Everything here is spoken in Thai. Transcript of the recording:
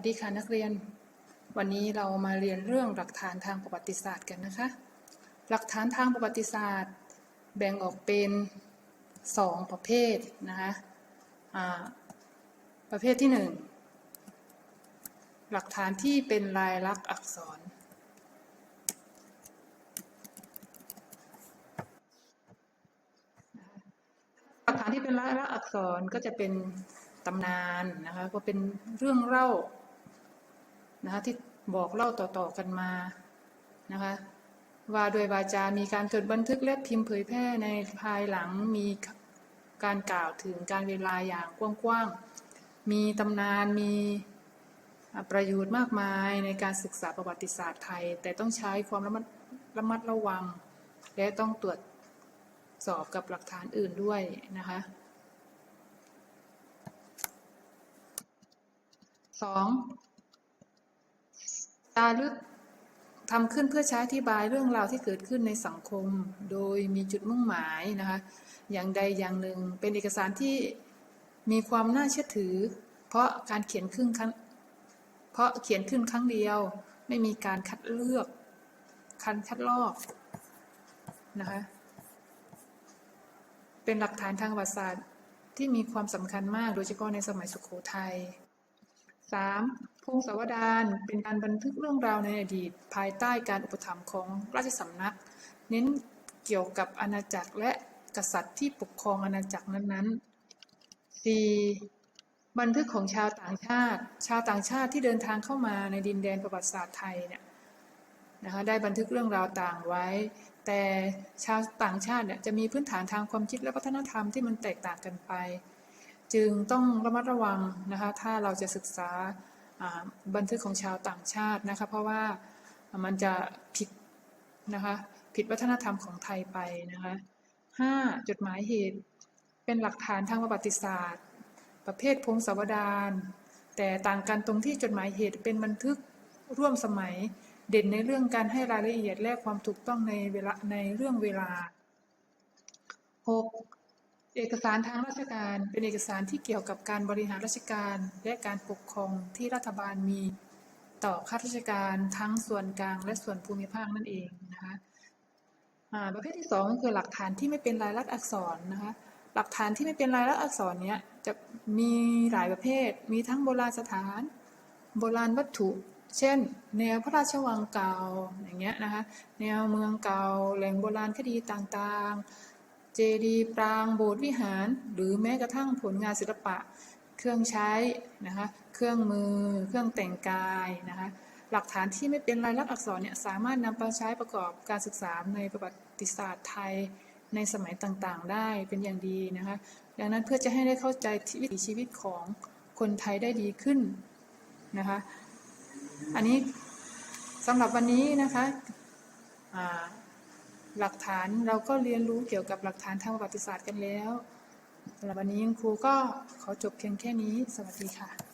วัสดีค่ะนักเรียน วันนี้เรามาเรียนเรื่องหลักฐานทางประวัติศาสตร์กันนะคะ หลักฐานทางประวัติศาสตร์ แบ่งออกเป็นสองประเภทนะคะประเภทที่หนึ่งหลักฐานที่เป็นลายลักษณ์อักษร หลักฐานที่เป็นลายลักษณ์อักษรก็จะเป็นตำนานนะคะก็เป็นเรื่องเล่า นะคะที่บอกเล่าต่อๆกันมานะคะว่าโดยวาจา มีการจดบันทึกและพิมพ์เผยแพร่ในภายหลังมีการกล่าวถึงการเวลาอย่างกว้างๆ มีตำนานมีประโยชน์มากมายในการศึกษาประวัติศาสตร์ไทย แต่ต้องใช้ความระมัดระมัดระวัง และต้องตรวจสอบกับหลักฐานอื่นด้วยนะคะสอง จารึกทำขึ้นเพื่อใช้อธิบายเรื่องราวที่เกิดขึ้นในสังคม โดยมีจุดมุ่งหมายนะคะอย่างใดอย่างหนึ่งเป็นเอกสารที่มีความน่าเชื่อถือ เพราะการเขียนขึ้นครั้งเพราะเขียนขึ้นครั้งเดียว ไม่มีการคัดเลือกคันคัดลอกนะคะเป็นหลักฐานทางประวัติศาสตร์ที่มีความสำคัญมากโดยเฉพาะในสมัยสุขโขทัย 3. พงศาวดารเป็นการบันทึกเรื่องราวในอดีต ภายใต้การอุปถัมภ์ของราชสำนัก เน้นเกี่ยวกับอาณาจักรและกษัตริย์ที่ปกครองอาณาจักรนั้นๆ 4. บันทึกของชาวต่างชาติ ชาวต่างชาติที่เดินทางเข้ามาในดินแดนประวัติศาสตร์ไทยเนี่ยนะคะได้บันทึกเรื่องราวต่างไว้ แต่ชาวต่างชาติเนี่ยจะมีพื้นฐานทางความคิดและวัฒนธรรมที่มันแตกต่างกันไป จึงต้องระมัดระวังนะคะถ้าเราจะศึกษาบันทึกของชาวต่างชาตินะคะเพราะว่ามันจะผิดนะคะผิดวัฒนธรรมของไทยไปนะคะห้าจดหมายเหตุเป็นหลักฐานทางประวัติศาสตร์ ประเภทพงศาวดารแต่ต่างกันตรงที่จดหมายเหตุเป็นบันทึกร่วมสมัยเด่นในเรื่องการให้รายละเอียดและความถูกต้องในเวลาในเรื่องเวลา 6. เอกสารทางราชการเป็นเอกสารที่เกี่ยวกับการบริหารราชการ และการปกครองที่รัฐบาลมีต่อข้าราชการทั้งส่วนกลางและส่วนภูมิภาคนั่นเองนะคะประเภทที่ 2 ก็คือหลักฐานที่ไม่เป็นลายลักษณ์อักษรนะคะหลักฐานที่ไม่เป็นลายลักษณ์อักษรเนี้ยจะมีหลายประเภท มีทั้งโบราณสถาน โบราณวัตถุ เช่น แนวพระราชวังเก่าอย่างเงี้ยนะคะแนวเมืองเก่าแหล่งโบราณคดีต่างๆ เจดีย์ปรางโบสถ์วิหาร หรือแม้กระทั่งผลงานศิลปะ เครื่องใช้นะคะเครื่องมือ เครื่องแต่งกายนะคะหลักฐานที่ไม่เป็นลายลักษณ์อักษรเนี่ยสามารถนำไปใช้ประกอบการศึกษาในประวัติศาสตร์ไทยในสมัยต่างๆ ได้เป็นอย่างดีนะคะดังนั้นเพื่อจะให้ได้เข้าใจวิถีชีวิตของคนไทยได้ดีขึ้นนะคะอันนี้สำหรับวันนี้นะคะ หลักฐานเราก็เรียนรู้เกี่ยวกับหลักฐานทางประวัติศาสตร์กันแล้วสำหรับวันนี้ครูก็ขอจบเพียงแค่นี้ สวัสดีค่ะ